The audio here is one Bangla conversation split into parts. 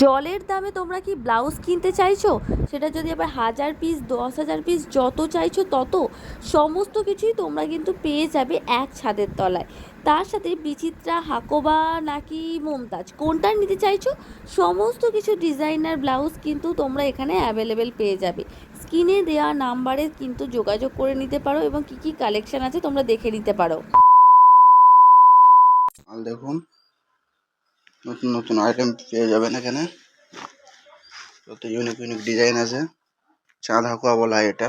জলের দামে তোমরা কি ব্লাউজ কিনতে চাইছো? সেটা যদি আবার হাজার পিস দশ হাজার পিস যত চাইছো তত। সমস্ত কিছুই তোমরা কিন্তু পেয়ে যাবে এক ছাদের তলায়। তার সাথে বিচিত্রা হাকোবা নাকি মমতাজ, কোনটা নিতে চাইছো? সমস্ত কিছু ডিজাইনার ব্লাউজ কিন্তু তোমরা এখানে অ্যাভেলেবেল পেয়ে যাবে। স্ক্রিনে দেওয়া নাম্বারে কিন্তু যোগাযোগ করে নিতে পারো এবং কি কি কালেকশন আছে তোমরা দেখে নিতে পারো। দেখুন নতুন নতুন আইটেম পেয়ে যাবেন এখানে। যত ইউনিক ইউনিক ডিজাইন আছে, চাঁদ হাকুয়া বলা হয় এটা।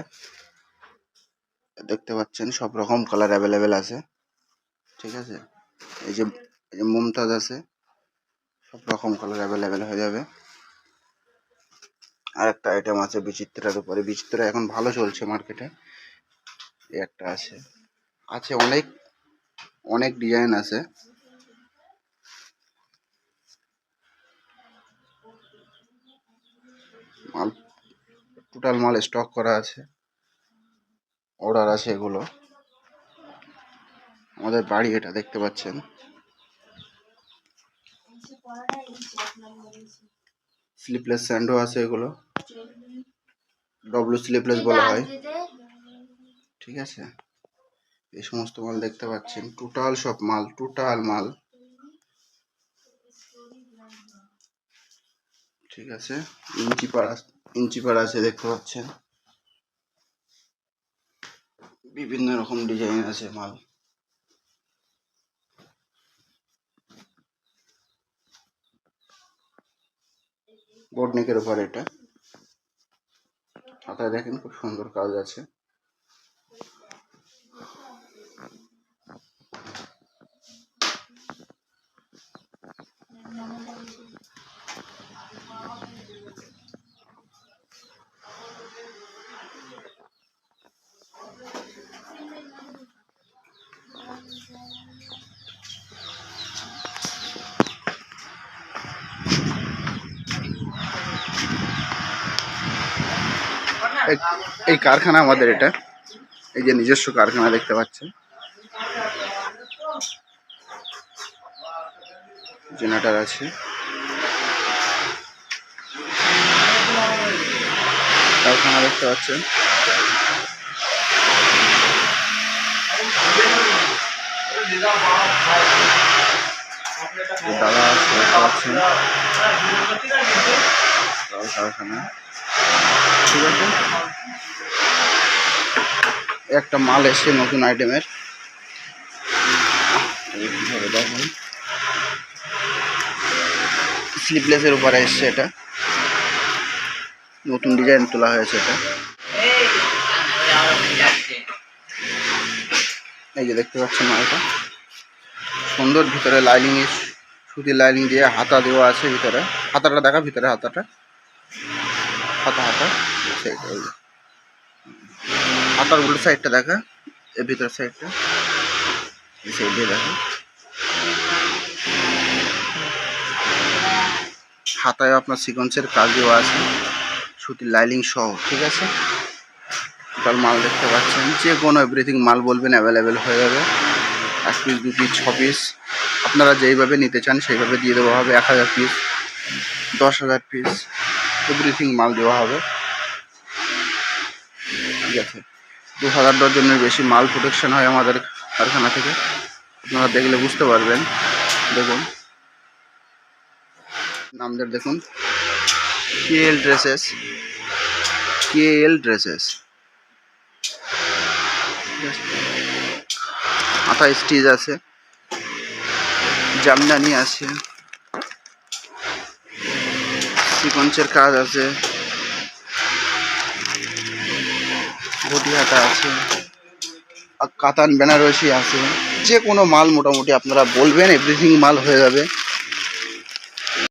দেখতে পাচ্ছেন, সব রকম কালার অ্যাভেলেবেল আছে। ঠিক আছে? এই যে এই যে মুমতাজ আছে, সব রকম কালার অ্যাভেলেবেল হয়ে যাবে। আর একটা আইটেম আছে বিচিত্রার উপরে। বিচিত্রা এখন ভালো চলছে মার্কেটে এই একটা আছে। আছে অনেক অনেক ডিজাইন আছে। মাল টোটাল মাল স্টক করা আছে অর্ডার আছে এগুলো। আমাদের বাড়ি এটা দেখতে পাচ্ছেন। স্লিপলেস স্যান্ডও আছে এগুলো। ডব্লু স্লিপলেস বলা হয়। ঠিক আছে? এই সমস্ত মাল দেখতে পাচ্ছেন। টোটাল সব মাল টোটাল মাল। ঠিক আছে? ইঞ্চি পাড়া ইঞ্চি পাড়া আছে দেখতে পাচ্ছেন। বিভিন্ন রকম ডিজাইন আছে মাল। বোর্ড নেকের উপর এটা। হাতায় দেখেন খুব সুন্দর কাজ আছে। এই- কারখানা আমাদের এটা। এই যে নিজস্ব কারখানা দেখতে পাচ্ছেন। জেনারেটর আছে। কারখানা দেখতে পাচ্ছেন। দাদা পাচ্ছেন। কারখানা। ঠিক আছে? একটা মাল এসছে নতুন আইটেমের। এইভাবে স্লিপলেসের উপরে এসছে এটা। নতুন ডিজাইন তোলা হয়েছে এটা। এই যে দেখতে পাচ্ছেন মালটা। সুন্দর ভিতরে লাইনিং সুতির লাইনিং দিয়ে হাতা দেওয়া আছে ভিতরে। হাতাটা দেখা ভিতরে হাতাটা। হাতা হাতা। যে। হাতার উল্টো সাইডটা দেখা। এর ভিতর সাইডটা। এই সাইড দিয়ে দেখা। হাতায় আপনার সিকোয়েন্সের কাজ দেওয়া আছে। সুতির লাইলিং সহ, ঠিক আছে? টোটাল মাল দেখতে পাচ্ছেন। যে কোনো এভরিথিং মাল বলবেন অ্যাভেলেবেল হয়ে যাবে। এক পিস দু পিস ছ পিস আপনারা যেইভাবে নিতে চান, সেইভাবে দিয়ে দেওয়া হবে। এক হাজার পিস দশ হাজার পিস এভরিথিং মাল দেওয়া হবে। ঠিক আছে? দু হাজার ডজনের বেশি মাল প্রোটেকশন হয় আমাদের কারখানা থেকে। আপনারা দেখলে বুঝতে পারবেন। দেখুন। নামদের দেখুন। K L dresses K L dresses মাথা স্টিচ আছে। জামদানি আছে। সিকঞ্চের কাজ আছে। ঘটি হাতা আছে কাতান, বেনারসি আছে, যে কোনো মাল মোটামুটি আপনারা বলবেন এভরিথিং মাল হয়ে যাবে।